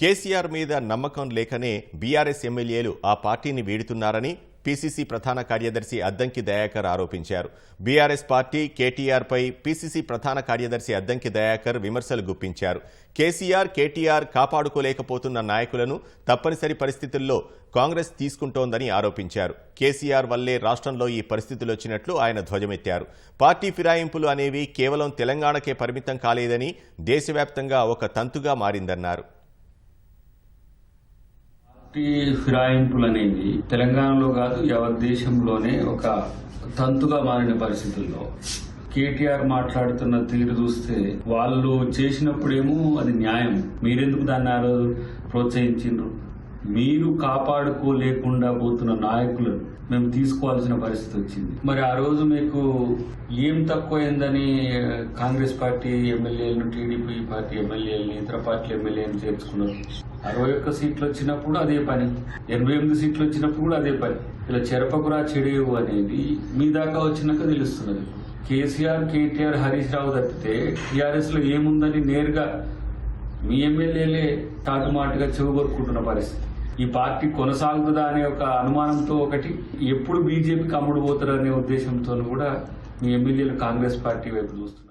కేసీఆర్ మీద నమ్మకం లేకనే బీఆర్ఎస్ ఎమ్మెల్యేలు ఆ పార్టీని వీడుతున్నారని పీసీసీ ప్రధాన కార్యదర్శి అద్దంకి దయాకర్ ఆరోపించారు. బీఆర్ఎస్ పార్టీ కేటీఆర్పై పీసీసీ ప్రధాన కార్యదర్శి అద్దంకి దయాకర్ విమర్శలు గుప్పించారు. కేసీఆర్ కేటీఆర్ కాపాడుకోలేకపోతున్న నాయకులను తప్పనిసరి పరిస్థితుల్లో కాంగ్రెస్ తీసుకుంటోందని ఆరోపించారు. కేసీఆర్ వల్లే రాష్ట్రంలో ఈ పరిస్థితులు వచ్చినట్లు ఆయన ధ్వజమెత్తారు. పార్టీ ఫిరాయింపులు అనేవి కేవలం తెలంగాణకే పరిమితం కాలేదని దేశవ్యాప్తంగా ఒక తంతుగా మారిందన్నారు. పార్టీ ఫిరాయింపులు అనేవి తెలంగాణలో కాదు యావత్ దేశంలోనే ఒక తంతుగా మారిన పరిస్థితుల్లో. కేటీఆర్ మాట్లాడుతున్న తీరు చూస్తే వాళ్ళు చేసినప్పుడేమో అది న్యాయం. మీరెందుకు దాన్ని ఆ రోజు ప్రోత్సహించిండ్రు? మీరు కాపాడుకోలేకుండా పోతున్న నాయకులను మేము తీసుకోవాల్సిన పరిస్థితి వచ్చింది. మరి ఆ రోజు మీకు ఏం తక్కువైందని కాంగ్రెస్ పార్టీ ఎమ్మెల్యేలను టీడీపీ పార్టీ ఎమ్మెల్యేలను ఇతర పార్టీ ఎమ్మెల్యేలను చేర్చుకున్నారు? అరవై ఒక్క సీట్లు వచ్చినప్పుడు అదే పని. ఎనభై ఎనిమిది సీట్లు వచ్చినప్పుడు కూడా అదే పని. ఇలా చెరపకురా చెడేవు అనేది మీ దాకా వచ్చినాక తెలుస్తున్నది. కేసీఆర్ కేటీఆర్ హరీష్ రావు తప్పితే టీఆర్ఎస్లో ఏముందని నేరుగా మీ ఎమ్మెల్యేలే తాటుమాటుగా చెవుగొట్టుకుంటున్న పరిస్థితి. ఈ పార్టీ కొనసాగుతుందా అనే ఒక అనుమానంతో ఒకటి ఎప్పుడు బీజేపీకి అమ్ముడు పోతారనే ఉద్దేశంతో కూడా మీ ఎమ్మెల్యేలు కాంగ్రెస్ పార్టీ వైపు చూస్తున్నారు.